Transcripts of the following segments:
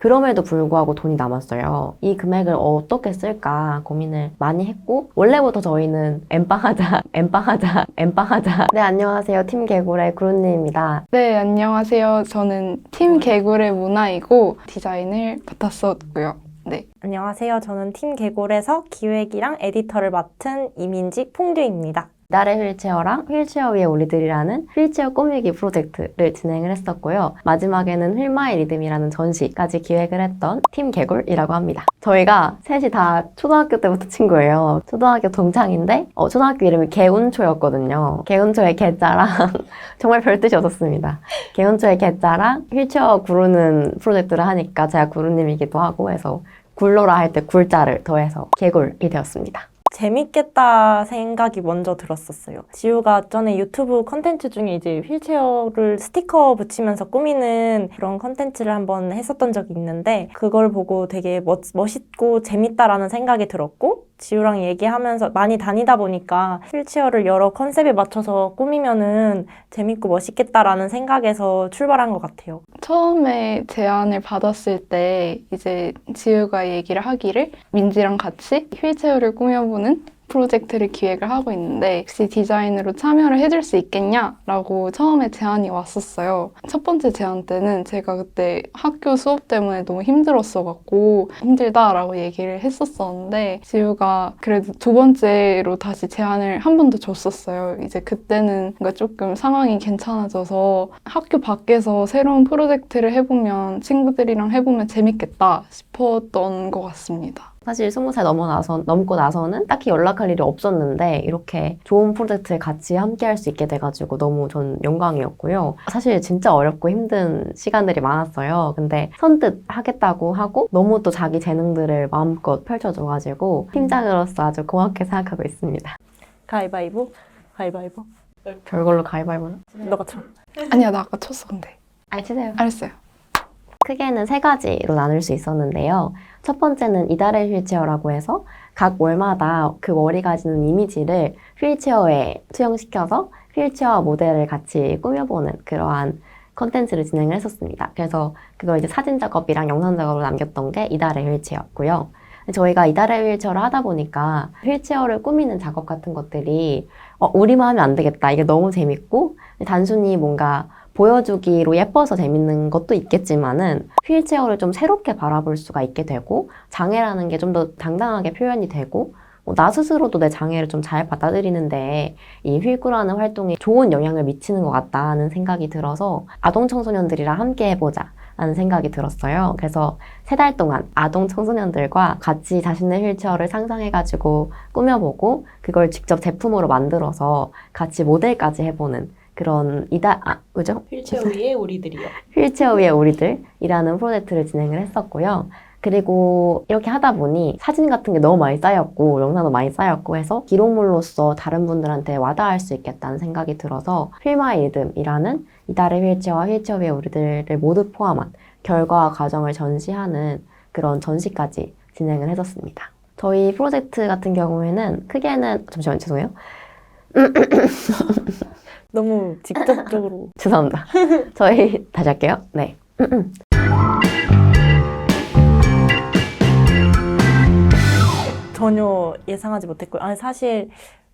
그럼에도 불구하고 돈이 남았어요. 이 금액을 어떻게 쓸까 고민을 많이 했고 원래부터 저희는 엠빵하자, 엠빵하자, 엠빵하자. 네 안녕하세요 팀 개굴의 구루님입니다. 네, 안녕하세요. 저는 팀 개굴의 문화이고 디자인을 맡았었고요. 네. 안녕하세요. 저는 팀 개골에서 기획이랑 에디터를 맡은 이민지 퐁듀입니다. 이달의 휠체어랑 휠체어 위의 우리들이라는 휠체어 꾸미기 프로젝트를 진행을 했었고요. 마지막에는 휠마이 리듬이라는 전시까지 기획을 했던 팀 개굴이라고 합니다. 저희가 셋이 다 초등학교 때부터 친구예요. 초등학교 동창인데 어, 초등학교 이름이 개운초였거든요. 개운초의 개자랑 정말 별 뜻이 없었습니다. 개운초의 개자랑 휠체어 구르는 프로젝트를 하니까 제가 구루님이기도 하고 해서 굴러라 할 때 굴자를 더해서 개굴이 되었습니다. 재밌겠다 생각이 먼저 들었었어요. 지우가 전에 유튜브 컨텐츠 중에 이제 휠체어를 스티커 붙이면서 꾸미는 그런 컨텐츠를 한번 했었던 적이 있는데 그걸 보고 되게 멋, 멋있고 재밌다라는 생각이 들었고 지우랑 얘기하면서 많이 다니다 보니까 휠체어를 여러 컨셉에 맞춰서 꾸미면은 재밌고 멋있겠다라는 생각에서 출발한 것 같아요. 처음에 제안을 받았을 때 이제 지우가 얘기를 하기를 민지랑 같이 휠체어를 꾸며보는 프로젝트를 기획을 하고 있는데 혹시 디자인으로 참여를 해줄 수 있겠냐라고 처음에 제안이 왔었어요. 첫 번째 제안 때는 제가 그때 학교 수업 때문에 너무 힘들었어갖고 힘들다라고 얘기를 했었었는데 지우가 그래도 두 번째로 다시 제안을 한 번 더 줬었어요. 이제 그때는 뭔가 조금 상황이 괜찮아져서 학교 밖에서 새로운 프로젝트를 해보면 친구들이랑 해보면 재밌겠다 싶었던 것 같습니다. 사실 스무 살 넘어 나서 넘고 나서는 딱히 연락할 일이 없었는데 이렇게 좋은 프로젝트에 같이 함께 할 수 있게 돼가지고 너무 전 영광이었고요. 사실 진짜 어렵고 힘든 시간들이 많았어요. 근데 선뜻 하겠다고 하고 너무 또 자기 재능들을 마음껏 펼쳐줘가지고 팀장으로서 아주 고맙게 생각하고 있습니다. 가위바위보, 가위바위보. 별걸로 가위바위보는? 너가 쳐. 아니야, 나 아까 쳤어, 근데. 아니 치세요. 알았어요. 크게는 세 가지로 나눌 수 있었는데요. 첫 번째는 이달의 휠체어라고 해서 각 월마다 그 월이 가지는 이미지를 휠체어에 투영시켜서 휠체어 모델을 같이 꾸며보는 그러한 컨텐츠를 진행을 했었습니다. 그래서 그걸 이제 사진 작업이랑 영상 작업으로 남겼던 게 이달의 휠체어였고요. 저희가 이달의 휠체어를 하다 보니까 휠체어를 꾸미는 작업 같은 것들이 어, 우리만 하면 안 되겠다. 이게 너무 재밌고 단순히 뭔가 보여주기로 예뻐서 재밌는 것도 있겠지만은 휠체어를 좀 새롭게 바라볼 수가 있게 되고 장애라는 게 좀 더 당당하게 표현이 되고 뭐 나 스스로도 내 장애를 좀 잘 받아들이는데 이 휠꾸라는 활동이 좋은 영향을 미치는 것 같다는 생각이 들어서 아동 청소년들이랑 함께 해보자. 라는 생각이 들었어요. 그래서 세 달 동안 아동 청소년들과 같이 자신의 휠체어를 상상해가지고 꾸며보고 그걸 직접 제품으로 만들어서 같이 모델까지 해보는 그런 이달 아 그죠? 휠체어 위에 우리들이요. 휠체어 위의 우리들이라는 프로젝트를 진행을 했었고요. 그리고 이렇게 하다 보니 사진 같은 게 너무 많이 쌓였고 영상도 많이 쌓였고 해서 기록물로서 다른 분들한테 와닿을 수 있겠다는 생각이 들어서 휠마이 리듬이라는 이달의 휠체어와 휠체어 위의 우리들을 모두 포함한 결과와 과정을 전시하는 그런 전시까지 진행을 했었습니다. 저희 프로젝트 같은 경우에는 크게는 잠시만요 죄송해요 너무 직접적으로. 죄송합니다 저희 다시 할게요 네 전혀 예상하지 못했고요. 아니, 사실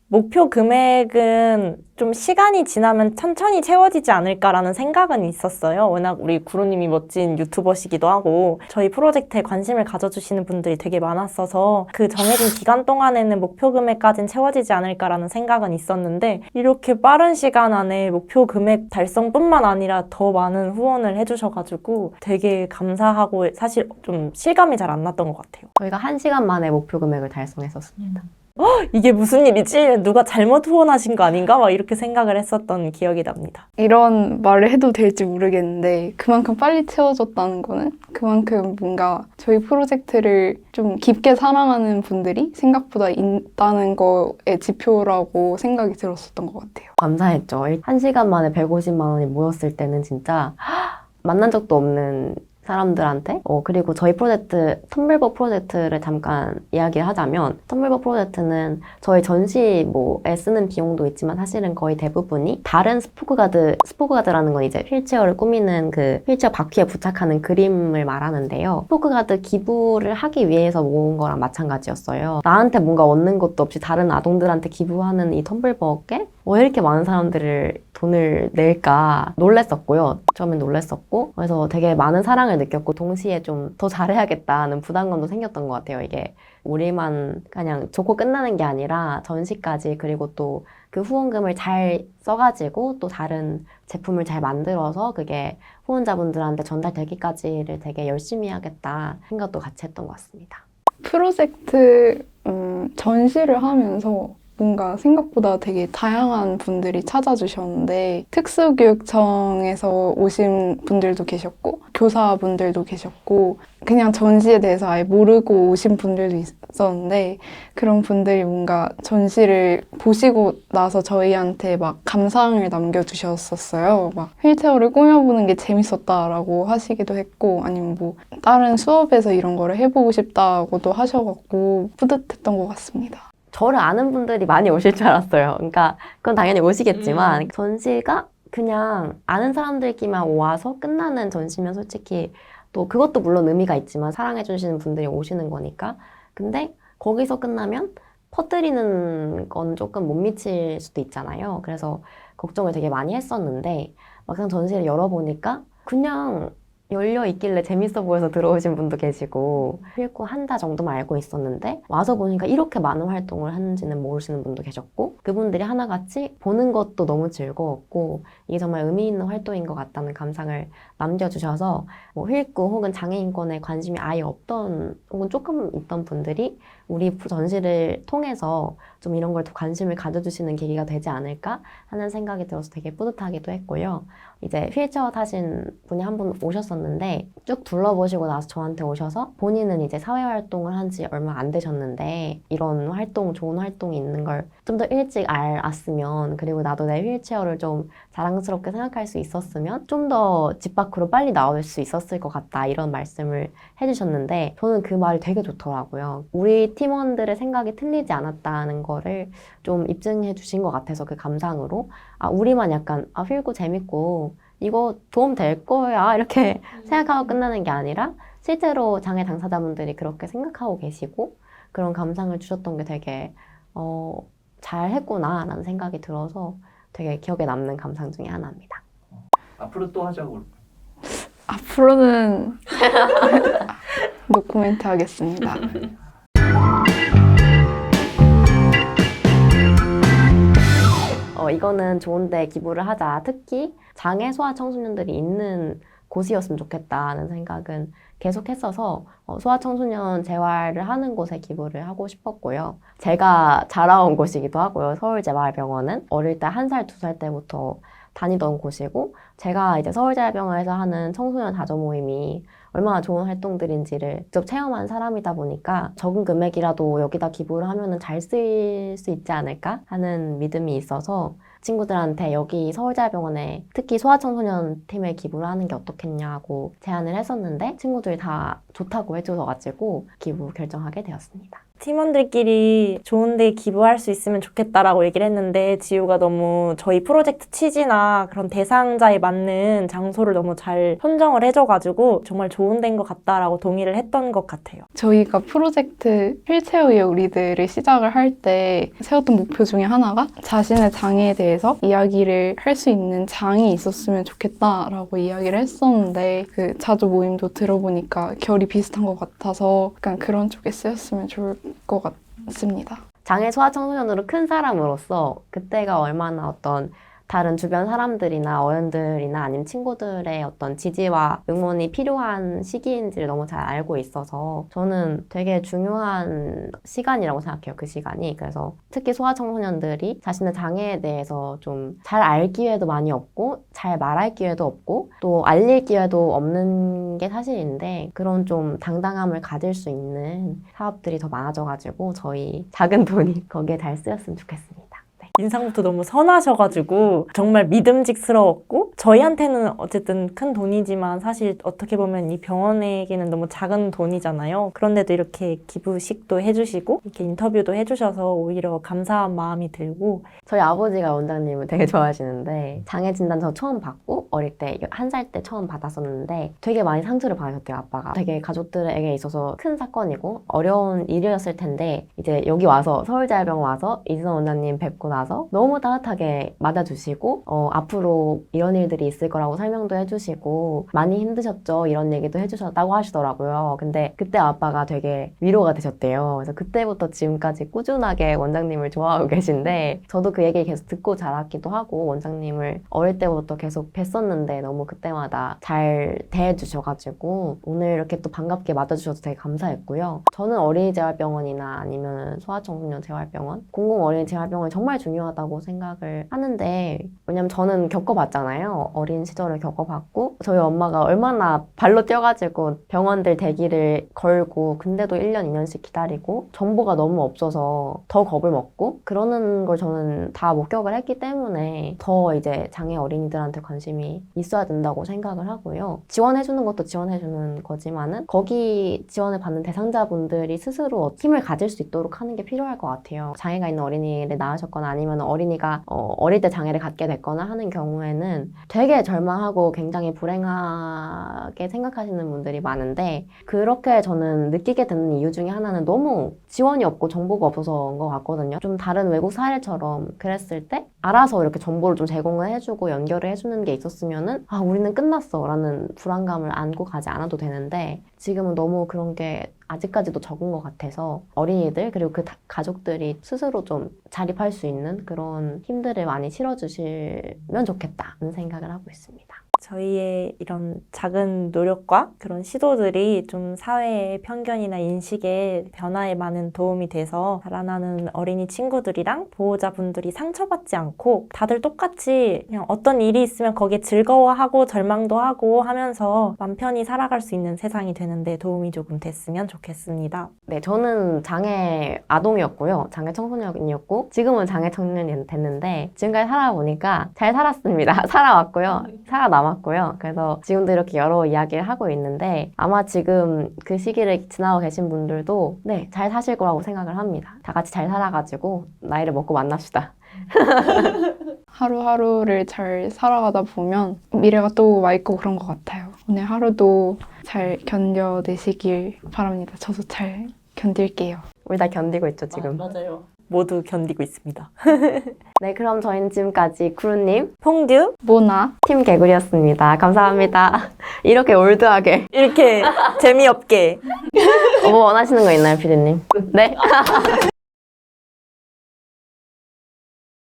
목표 금액은 좀 시간이 지나면 천천히 채워지지 않을까라는 생각은 있었어요. 워낙 우리 구로님이 멋진 유튜버시기도 하고 저희 프로젝트에 관심을 가져주시는 분들이 되게 많았어서 그 정해진 기간 동안에는 목표 금액까지는 채워지지 않을까라는 생각은 있었는데 이렇게 빠른 시간 안에 목표 금액 달성뿐만 아니라 더 많은 후원을 해주셔가지고 되게 감사하고 사실 좀 실감이 잘 안 났던 것 같아요. 저희가 한 시간 만에 목표 금액을 달성했었습니다 이게 무슨 일이지? 누가 잘못 후원하신 거 아닌가? 막 이렇게 생각을 했었던 기억이 납니다. 이런 말을 해도 될지 모르겠는데 그만큼 빨리 채워졌다는 거는 그만큼 뭔가 저희 프로젝트를 좀 깊게 사랑하는 분들이 생각보다 있다는 거의 지표라고 생각이 들었었던 것 같아요. 감사했죠. 한 시간 만에 150만 원이 모였을 때는 진짜 만난 적도 없는 사람들한테? 어, 그리고 저희 프로젝트 텀블벅 프로젝트를 잠깐 이야기를 하자면 텀블벅 프로젝트는 저희 전시 뭐에 쓰는 비용도 있지만 사실은 거의 대부분이 다른 스포크가드 스포크가드라는 건 이제 휠체어를 꾸미는 그 휠체어 바퀴에 부착하는 그림을 말하는데요. 스포크가드 기부를 하기 위해서 모은 거랑 마찬가지였어요. 나한테 뭔가 얻는 것도 없이 다른 아동들한테 기부하는 이 텀블벅에 왜 이렇게 많은 사람들을 돈을 낼까 놀랬었고요. 처음엔 놀랬었고 그래서 되게 많은 사랑을 느꼈고 동시에 좀 더 잘해야겠다는 부담감도 생겼던 것 같아요. 이게 우리만 그냥 좋고 끝나는 게 아니라 전시까지 그리고 또 그 후원금을 잘 써가지고 또 다른 제품을 잘 만들어서 그게 후원자분들한테 전달되기까지를 되게 열심히 해야겠다 생각도 같이 했던 것 같습니다. 프로젝트 음, 전시를 하면서 뭔가 생각보다 되게 다양한 분들이 찾아주셨는데 특수교육청에서 오신 분들도 계셨고 교사분들도 계셨고 그냥 전시에 대해서 아예 모르고 오신 분들도 있었는데 그런 분들이 뭔가 전시를 보시고 나서 저희한테 막 감상을 남겨주셨었어요. 막 휠체어를 꾸며보는 게 재밌었다라고 하시기도 했고 아니면 뭐 다른 수업에서 이런 거를 해보고 싶다고도 하셔갖고 뿌듯했던 것 같습니다. 저를 아는 분들이 많이 오실 줄 알았어요. 그러니까 그건 당연히 오시겠지만 전시가 그냥 아는 사람들끼만 와서 끝나는 전시면 솔직히 또 그것도 물론 의미가 있지만 사랑해 주시는 분들이 오시는 거니까 근데 거기서 끝나면 퍼뜨리는 건 조금 못 미칠 수도 있잖아요. 그래서 걱정을 되게 많이 했었는데 막상 전시를 열어보니까 그냥 열려 있길래 재밌어 보여서 들어오신 분도 계시고 읽고 한 달 정도만 알고 있었는데 와서 보니까 이렇게 많은 활동을 하는지는 모르시는 분도 계셨고 그분들이 하나같이 보는 것도 너무 즐거웠고 이게 정말 의미 있는 활동인 것 같다는 감상을 남겨주셔서 뭐 휠구 혹은 장애인권에 관심이 아예 없던 혹은 조금 있던 분들이 우리 전시를 통해서 좀 이런 걸 더 관심을 가져주시는 계기가 되지 않을까 하는 생각이 들어서 되게 뿌듯하기도 했고요. 이제 휠체어 타신 분이 한 분 오셨었는데 쭉 둘러보시고 나서 저한테 오셔서 본인은 이제 사회활동을 한 지 얼마 안 되셨는데 이런 활동, 좋은 활동이 있는 걸 좀 더 일찍 알았으면 그리고 나도 내 휠체어를 좀 자랑스럽게 생각할 수 있었으면 좀 더 집 밖으로 빨리 나올 수 있었을 것 같다 이런 말씀을 해주셨는데 저는 그 말이 되게 좋더라고요. 우리 팀원들의 생각이 틀리지 않았다는 거를 좀 입증해 주신 것 같아서 그 감상으로 아 우리만 약간 아 휠고 재밌고 이거 도움 될 거야 이렇게 생각하고 끝나는 게 아니라 실제로 장애 당사자분들이 그렇게 생각하고 계시고 그런 감상을 주셨던 게 되게 어, 잘 했구나라는 생각이 들어서 되게 기억에 남는 감상 중에 하나입니다. 앞으로 또 하자고. 앞으로는 노코멘트 하겠습니다. 어, 이거는 좋은데 기부를 하자. 특히 장애 소아 청소년들이 있는 곳이었으면 좋겠다는 생각은 계속 했어서 어, 소아 청소년 재활을 하는 곳에 기부를 하고 싶었고요. 제가 자라온 곳이기도 하고요. 서울재활병원은 어릴 때 한 살, 두 살 때부터 다니던 곳이고 제가 이제 서울재활병원에서 하는 청소년 다조 모임이 얼마나 좋은 활동들인지를 직접 체험한 사람이다 보니까 적은 금액이라도 여기다 기부를 하면은 잘 쓰일 수 있지 않을까 하는 믿음이 있어서 친구들한테 여기 서울대병원에 특히 소아청소년 팀에 기부를 하는 게 어떻겠냐고 제안을 했었는데 친구들이 다 좋다고 해줘서가지고 기부 결정하게 되었습니다. 팀원들끼리 좋은데 기부할 수 있으면 좋겠다라고 얘기를 했는데 지우가 너무 저희 프로젝트 취지나 그런 대상자에 맞는 장소를 너무 잘 선정을 해줘가지고 정말 좋은 데인 것 같다라고 동의를 했던 것 같아요. 저희가 프로젝트 휠체어의 우리들을 시작을 할 때 세웠던 목표 중에 하나가 자신의 장애에 대해 서 이야기를 할 수 있는 장이 있었으면 좋겠다라고 이야기를 했었는데 그 자주 모임도 들어보니까 결이 비슷한 것 같아서 약간 그런 쪽에 쓰였으면 좋을 것 같습니다. 장애 소아 청소년으로 큰 사람으로서 그때가 얼마나 어떤 다른 주변 사람들이나 어른들이나 아니면 친구들의 어떤 지지와 응원이 필요한 시기인지를 너무 잘 알고 있어서 저는 되게 중요한 시간이라고 생각해요. 그 시간이. 그래서 특히 소아청소년들이 자신의 장애에 대해서 좀 잘 알 기회도 많이 없고 잘 말할 기회도 없고 또 알릴 기회도 없는 게 사실인데 그런 좀 당당함을 가질 수 있는 사업들이 더 많아져가지고 저희 작은 돈이 거기에 잘 쓰였으면 좋겠습니다. 네. 인상부터 너무 선하셔가지고 정말 믿음직스러웠고 저희한테는 어쨌든 큰 돈이지만 사실 어떻게 보면 이 병원에게는 너무 작은 돈이잖아요. 그런데도 이렇게 기부식도 해주시고 이렇게 인터뷰도 해주셔서 오히려 감사한 마음이 들고 저희 아버지가 원장님을 되게 좋아하시는데 장애 진단 저 처음 받고 어릴 때 한 살 때 처음 받았었는데 되게 많이 상처를 받으셨대요 아빠가 되게 가족들에게 있어서 큰 사건이고 어려운 일이었을 텐데 이제 여기 와서 서울대학병원 와서 이진원 원장님 뵙고 나서 너무 따뜻하게 맞아주시고 어, 앞으로 이런 일들이 있을 거라고 설명도 해주시고 많이 힘드셨죠? 이런 얘기도 해주셨다고 하시더라고요. 근데 그때 아빠가 되게 위로가 되셨대요. 그래서 그때부터 지금까지 꾸준하게 원장님을 좋아하고 계신데 저도 그 얘기 계속 듣고 자랐기도 하고 원장님을 어릴 때부터 계속 뵀었는데 너무 그때마다 잘 대해주셔가지고 오늘 이렇게 또 반갑게 맞아주셔서 되게 감사했고요. 저는 어린이 재활병원이나 아니면 소아청소년 재활병원, 공공 어린이 재활병원이 정말 중요 하다고 생각을 하는데 왜냐면 저는 겪어봤잖아요. 어린 시절을 겪어봤고 저희 엄마가 얼마나 발로 뛰어가지고 병원들 대기를 걸고 근데도 1년, 2년씩 기다리고 정보가 너무 없어서 더 겁을 먹고 그러는 걸 저는 다 목격을 했기 때문에 더 이제 장애 어린이들한테 관심이 있어야 된다고 생각을 하고요. 지원해주는 것도 지원해주는 거지만은 거기 지원을 받는 대상자분들이 스스로 힘을 가질 수 있도록 하는 게 필요할 것 같아요. 장애가 있는 어린이를 낳으셨거나 아니면 어린이가 어, 어릴 때 장애를 갖게 됐거나 하는 경우에는 되게 절망하고 굉장히 불행하게 생각하시는 분들이 많은데 그렇게 저는 느끼게 되는 이유 중에 하나는 너무 지원이 없고 정보가 없어서인 것 같거든요. 좀 다른 외국 사례처럼 그랬을 때 알아서 이렇게 정보를 좀 제공을 해주고 연결을 해주는 게 있었으면은 아 우리는 끝났어 라는 불안감을 안고 가지 않아도 되는데 지금은 너무 그런 게 아직까지도 적은 것 같아서 어린이들 그리고 그 다- 가족들이 스스로 좀 자립할 수 있는 그런 힘들을 많이 실어주시면 좋겠다는 생각을 하고 있습니다. 저희의 이런 작은 노력과 그런 시도들이 좀 사회의 편견이나 인식의 변화에 많은 도움이 돼서 자라나는 어린이 친구들이랑 보호자분들이 상처받지 않고 다들 똑같이 그냥 어떤 일이 있으면 거기에 즐거워하고 절망도 하고 하면서 맘 편히 살아갈 수 있는 세상이 되는데 도움이 조금 됐으면 좋겠습니다. 네, 저는 장애 아동이었고요. 장애 청소년이었고, 지금은 장애 청년이 됐는데, 지금까지 살아보니까 잘 살았습니다. 살아왔고요. 살아남았고 요. 그래서 지금도 이렇게 여러 이야기를 하고 있는데, 아마 지금 그 시기를 지나고 계신 분들도, 네, 잘 사실 거라고 생각을 합니다. 다 같이 잘 살아가지고, 나이를 먹고 만납시다. 하루하루를 잘 살아가다 보면 미래가 또 와 있고 그런 것 같아요. 오늘 하루도 잘 견뎌내시길 바랍니다. 저도 잘 견딜게요. 우리 다 견디고 있죠, 지금. 맞아요. 모두 견디고 있습니다. 네, 그럼 저희는 지금까지 구루님, 퐁듀 모나 팀 개구리였습니다. 감사합니다. 이렇게 올드하게. 이렇게 재미없게 뭐 원하시는 거 있나요, 피디님? 네?